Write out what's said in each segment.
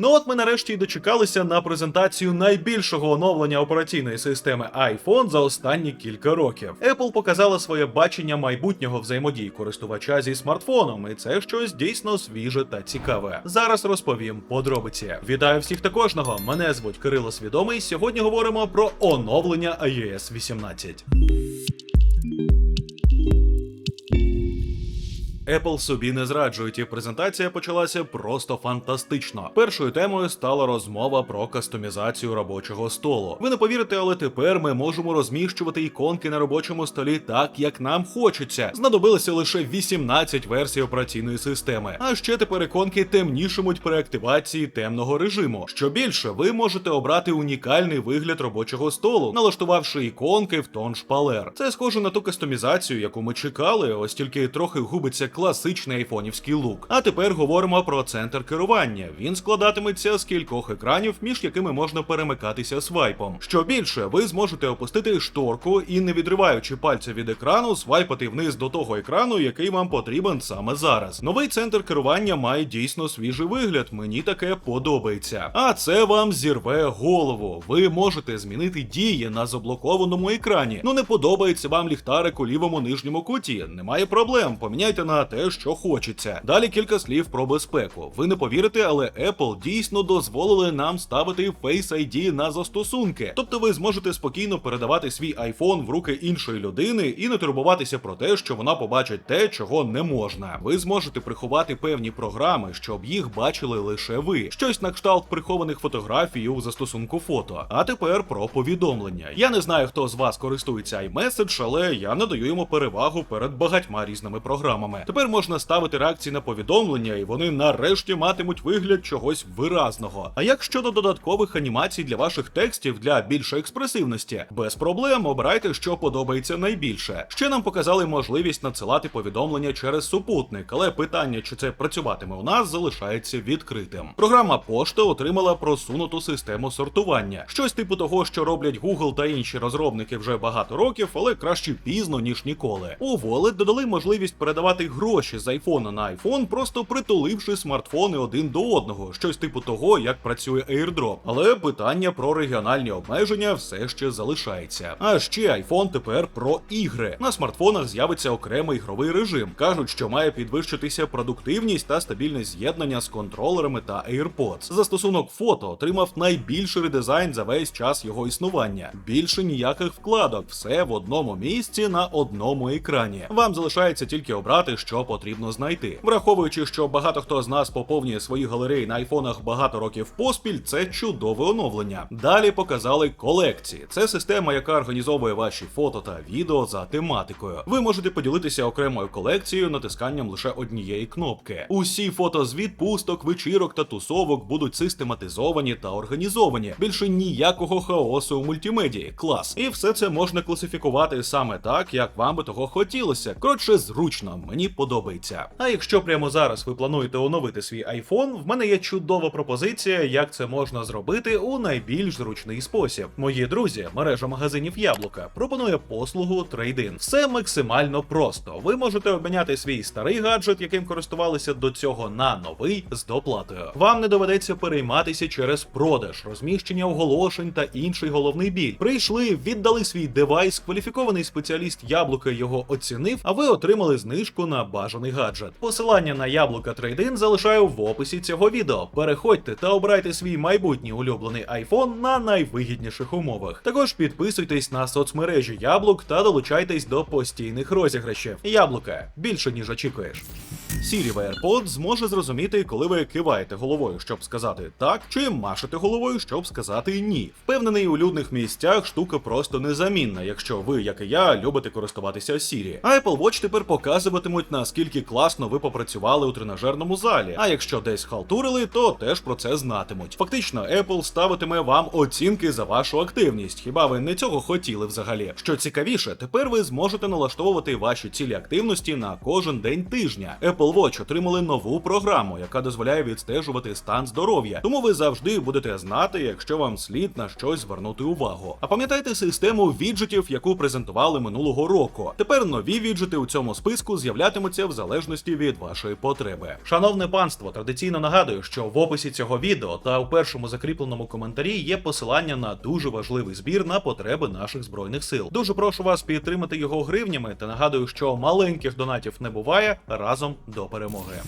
Ну от ми нарешті й дочекалися на презентацію найбільшого оновлення операційної системи iPhone за останні кілька років. Apple показала своє бачення майбутнього взаємодії користувача зі смартфоном, і це щось дійсно свіже та цікаве. Зараз розповім подробиці. Вітаю всіх та кожного. Мене звуть Кирило Свідомий. Сьогодні говоримо про оновлення iOS 18. Apple собі не зраджують, і презентація почалася просто фантастично. Першою темою стала розмова про кастомізацію робочого столу. Ви не повірите, але тепер ми можемо розміщувати іконки на робочому столі так, як нам хочеться. Знадобилося лише 18 версій операційної системи. А ще тепер іконки темнішимуть при активації темного режиму. Що більше, ви можете обрати унікальний вигляд робочого столу, налаштувавши іконки в тон шпалер. Це схоже на ту кастомізацію, яку ми чекали, ось тільки трохи губиться класичний айфонівський лук. А тепер говоримо про центр керування. Він складатиметься з кількох екранів, між якими можна перемикатися свайпом. Що більше, ви зможете опустити шторку і, не відриваючи пальця від екрану, свайпати вниз до того екрану, який вам потрібен саме зараз. Новий центр керування має дійсно свіжий вигляд. Мені таке подобається. А це вам зірве голову. Ви можете змінити дії на заблокованому екрані. Ну не подобається вам ліхтарик у лівому нижньому куті. Немає проблем. Поміняйте на те, що хочеться. Далі кілька слів про безпеку. Ви не повірите, але Apple дійсно дозволили нам ставити Face ID на застосунки. Тобто ви зможете спокійно передавати свій iPhone в руки іншої людини і не турбуватися про те, що вона побачить те, чого не можна. Ви зможете приховати певні програми, щоб їх бачили лише ви. Щось на кшталт прихованих фотографій у застосунку фото. А тепер про повідомлення. Я не знаю, хто з вас користується iMessage, але я надаю йому перевагу перед багатьма різними програмами. Тепер можна ставити реакції на повідомлення, і вони нарешті матимуть вигляд чогось виразного. А як щодо додаткових анімацій для ваших текстів для більшої експресивності, без проблем обирайте, що подобається найбільше. Ще нам показали можливість надсилати повідомлення через супутник, але питання, чи це працюватиме у нас, залишається відкритим. Програма пошта отримала просунуту систему сортування, щось типу того, що роблять Google та інші розробники вже багато років, але краще пізно ніж ніколи. У Wallet додали можливість передавати гроші з айфона на айфон, просто притуливши смартфони один до одного, щось типу того, як працює AirDrop. Але питання про регіональні обмеження все ще залишається. А ще iPhone тепер про ігри. На смартфонах з'явиться окремий ігровий режим. кажуть, що має підвищитися продуктивність та стабільне з'єднання з контролерами та AirPods. Застосунок фото отримав найбільший редизайн за весь час його існування. Більше ніяких вкладок, все в одному місці на одному екрані. Вам залишається тільки обрати, що потрібно знайти. Враховуючи, що багато хто з нас поповнює свої галереї на айфонах багато років поспіль, це чудове оновлення. Далі показали колекції. Це система, яка організовує ваші фото та відео за тематикою. Ви можете поділитися окремою колекцією натисканням лише однієї кнопки. Усі фото з відпусток, вечірок та тусовок будуть систематизовані та організовані. Більше ніякого хаосу у мультимедії. Клас. І все це можна класифікувати саме так, як вам би того хотілося. Коротше, зручно, мені подобається. А якщо прямо зараз ви плануєте оновити свій iPhone, в мене є чудова пропозиція, як це можна зробити у найбільш зручний спосіб. Мої друзі, мережа магазинів Яблука пропонує послугу трейдин. Все максимально просто. Ви можете обміняти свій старий гаджет, яким користувалися до цього, на новий з доплатою. Вам не доведеться перейматися через продаж, розміщення оголошень та інший головний біль. Прийшли, віддали свій девайс, кваліфікований спеціаліст яблука його оцінив, а ви отримали знижку на бажаний гаджет. Посилання на яблука трейдин залишаю в описі цього відео. Переходьте та обирайте свій майбутній улюблений iPhone на найвигідніших умовах. Також підписуйтесь на соцмережі яблук та долучайтесь до постійних розіграшів. Яблука більше ніж очікуєш. Siri в AirPods зможе зрозуміти, коли ви киваєте головою, щоб сказати так, чи машете головою, щоб сказати ні. Впевнений, у людних місцях штука просто незамінна, якщо ви, як і я, любите користуватися Siri. А Apple Watch тепер показуватимуть, наскільки класно ви попрацювали у тренажерному залі. А якщо десь халтурили, то теж про це знатимуть. Фактично, Apple ставитиме вам оцінки за вашу активність. Хіба ви не цього хотіли взагалі? Що цікавіше, тепер ви зможете налаштовувати ваші цілі активності на кожен день тижня. Apple Watch отримали нову програму, яка дозволяє відстежувати стан здоров'я. Тому ви завжди будете знати, якщо вам слід на щось звернути увагу. А пам'ятайте систему віджитів, яку презентували минулого року. Тепер нові віджити у цьому списку з'являтимуться в залежності від вашої потреби. Шановне панство, традиційно нагадую, що в описі цього відео та у першому закріпленому коментарі є посилання на дуже важливий збір на потреби наших збройних сил. Дуже прошу вас підтримати його гривнями та нагадую, що маленьких донатів не буває разом до перемоги.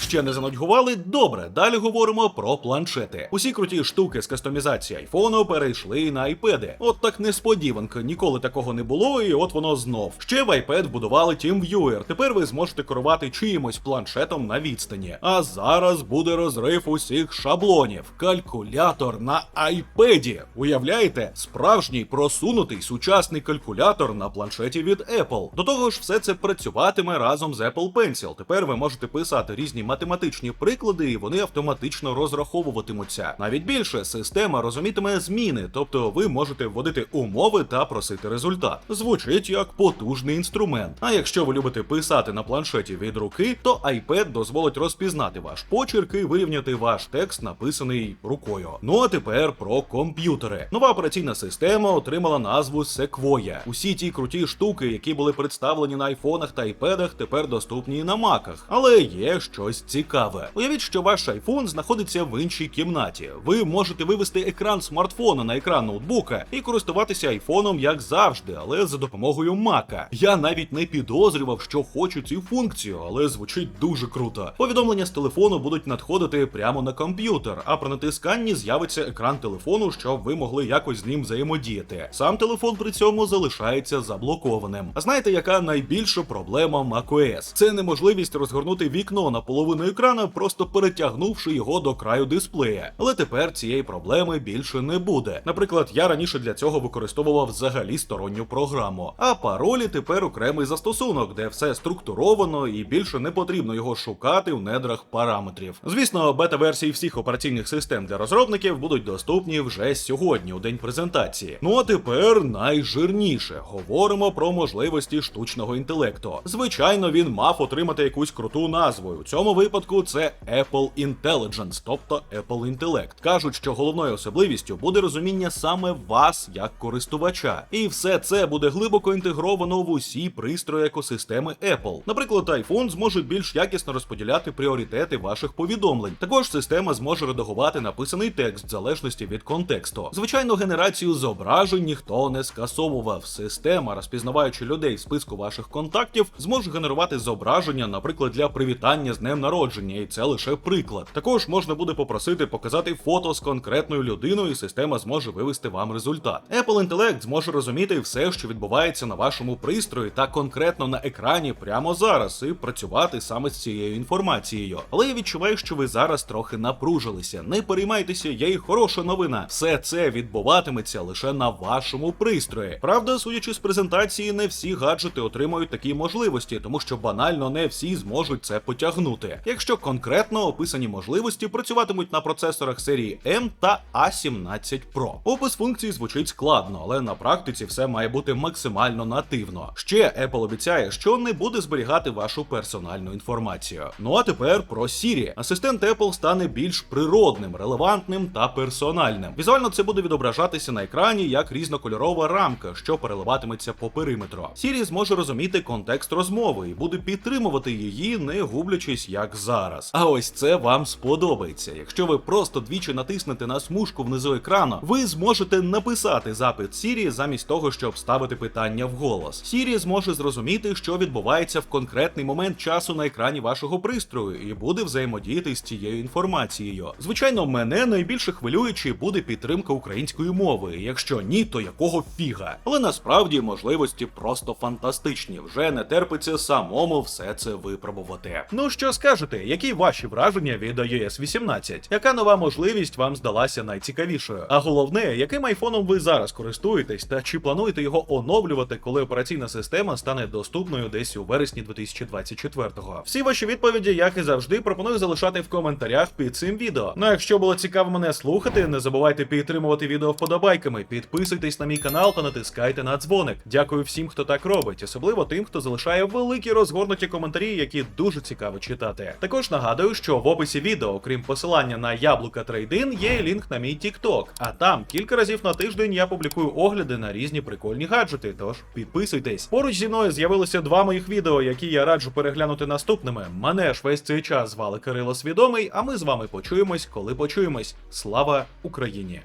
Ще не занудьгували? Добре, далі говоримо про планшети. Усі круті штуки з кастомізації айфону перейшли на айпеди. От так несподіванка, ніколи такого не було, і от воно знов. Ще в iPad вбудували TeamViewer. Тепер ви зможете керувати чиїмось планшетом на відстані. А зараз буде розрив усіх шаблонів. Калькулятор на айпеді. Уявляєте, справжній просунутий сучасний калькулятор на планшеті від Apple. До того ж, все це працюватиме разом з Apple Pencil. Тепер ви можете писати різні математичні приклади, і вони автоматично розраховуватимуться. Навіть більше система розумітиме зміни, тобто ви можете вводити умови та просити результат. Звучить як потужний інструмент. А якщо ви любите писати на планшеті від руки, то iPad дозволить розпізнати ваш почерк і вирівняти ваш текст, написаний рукою. Ну а тепер про комп'ютери. Нова операційна система отримала назву Sequoia. Усі ті круті штуки, які були представлені на айфонах та айпедах, тепер доступні і на маках. Але є щось цікаве. Уявіть, що ваш айфон знаходиться в іншій кімнаті. Ви можете вивести екран смартфона на екран ноутбука і користуватися айфоном як завжди, але за допомогою мака. Я навіть не підозрював, що хочу цю функцію, але звучить дуже круто. Повідомлення з телефону будуть надходити прямо на комп'ютер, а при натисканні з'явиться екран телефону, щоб ви могли якось з ним взаємодіяти. Сам телефон при цьому залишається заблокованим. А знаєте, яка найбільша проблема macOS? Це неможливість розгорнути вікно на половину екрана, просто перетягнувши його до краю дисплея. Але тепер цієї проблеми більше не буде. Наприклад, я раніше для цього використовував взагалі сторонню програму. А паролі тепер окремий застосунок, де все структуровано і більше не потрібно його шукати в недрах параметрів. Звісно, бета-версії всіх операційних систем для розробників будуть доступні вже сьогодні, у день презентації. Ну а тепер найжирніше говоримо про можливості штучного інтелекту. Звичайно, він мав отримати якусь круту назву. У цьому випадку це Apple Intelligence, тобто Apple Intellect. Кажуть, що головною особливістю буде розуміння саме вас як користувача, і все це буде глибоко інтегровано в усі пристрої екосистеми Apple. Наприклад, iPhone зможе більш якісно розподіляти пріоритети ваших повідомлень. Також система зможе редагувати написаний текст в залежності від контексту. Звичайно, генерацію зображень ніхто не скасовував. Система, розпізнаваючи людей в списку ваших контактів, зможе генерувати зображення, наприклад, для привітання з днем народження, і це лише приклад. Також можна буде попросити показати фото з конкретною людиною, і система зможе вивести вам результат. Apple Intellect зможе розуміти все, що відбувається на вашому пристрої, та конкретно на екрані прямо зараз, і працювати саме з цією інформацією. Але я відчуваю, що ви зараз трохи напружилися. Не переймайтеся, є і хороша новина. Все це відбуватиметься лише на вашому пристрої. Правда, судячи з презентації, не всі гаджети отримають такі можливості, тому що банально не всі зможуть це потягнути. Якщо конкретно описані можливості працюватимуть на процесорах серії M та A17 Pro. Опис функцій звучить складно, але на практиці все має бути максимально нативно. Ще Apple обіцяє, що не буде зберігати вашу персональну інформацію. Ну а тепер про Siri. Асистент Apple стане більш природним, релевантним та персональним. Візуально це буде відображатися на екрані як різнокольорова рамка, що переливатиметься по периметру. Siri зможе розуміти контекст розмови і буде підтримувати її, не гублячись як зараз. А ось це вам сподобається. Якщо ви просто двічі натиснете на смужку внизу екрану, ви зможете написати запит Siri замість того, щоб ставити питання вголос. Siri зможе зрозуміти, що відбувається в конкретний момент часу на екрані вашого пристрою, і буде взаємодіяти з цією інформацією. Звичайно, мене найбільше хвилює, буде підтримка української мови. Якщо ні, то якого фіга. Але насправді можливості просто фантастичні. Вже не терпиться самому все це випробувати. Ну що скажете, які ваші враження від iOS 18? Яка нова можливість вам здалася найцікавішою? А головне, яким айфоном ви зараз користуєтесь, та чи плануєте його оновлювати, коли операційна система стане доступною десь у вересні 2024-го? Всі ваші відповіді, як і завжди, пропоную залишати в коментарях під цим відео. Ну а якщо було цікаво мене слухати, не забувайте підтримувати відео вподобайками, підписуйтесь на мій канал та натискайте на дзвоник. Дякую всім, хто так робить, особливо тим, хто залишає великі розгорнуті коментарі, які які дуже цікаво читати. Також нагадую, що в описі відео, крім посилання на яблука трейдин, є лінк на мій TikTok, а там кілька разів на тиждень я публікую огляди на різні прикольні гаджети. Тож підписуйтесь. Поруч зі мною з'явилося два моїх відео, які я раджу переглянути наступними. Мене ж весь цей час звали Кирило Свідомий, а ми з вами почуємось, коли почуємось. Слава Україні!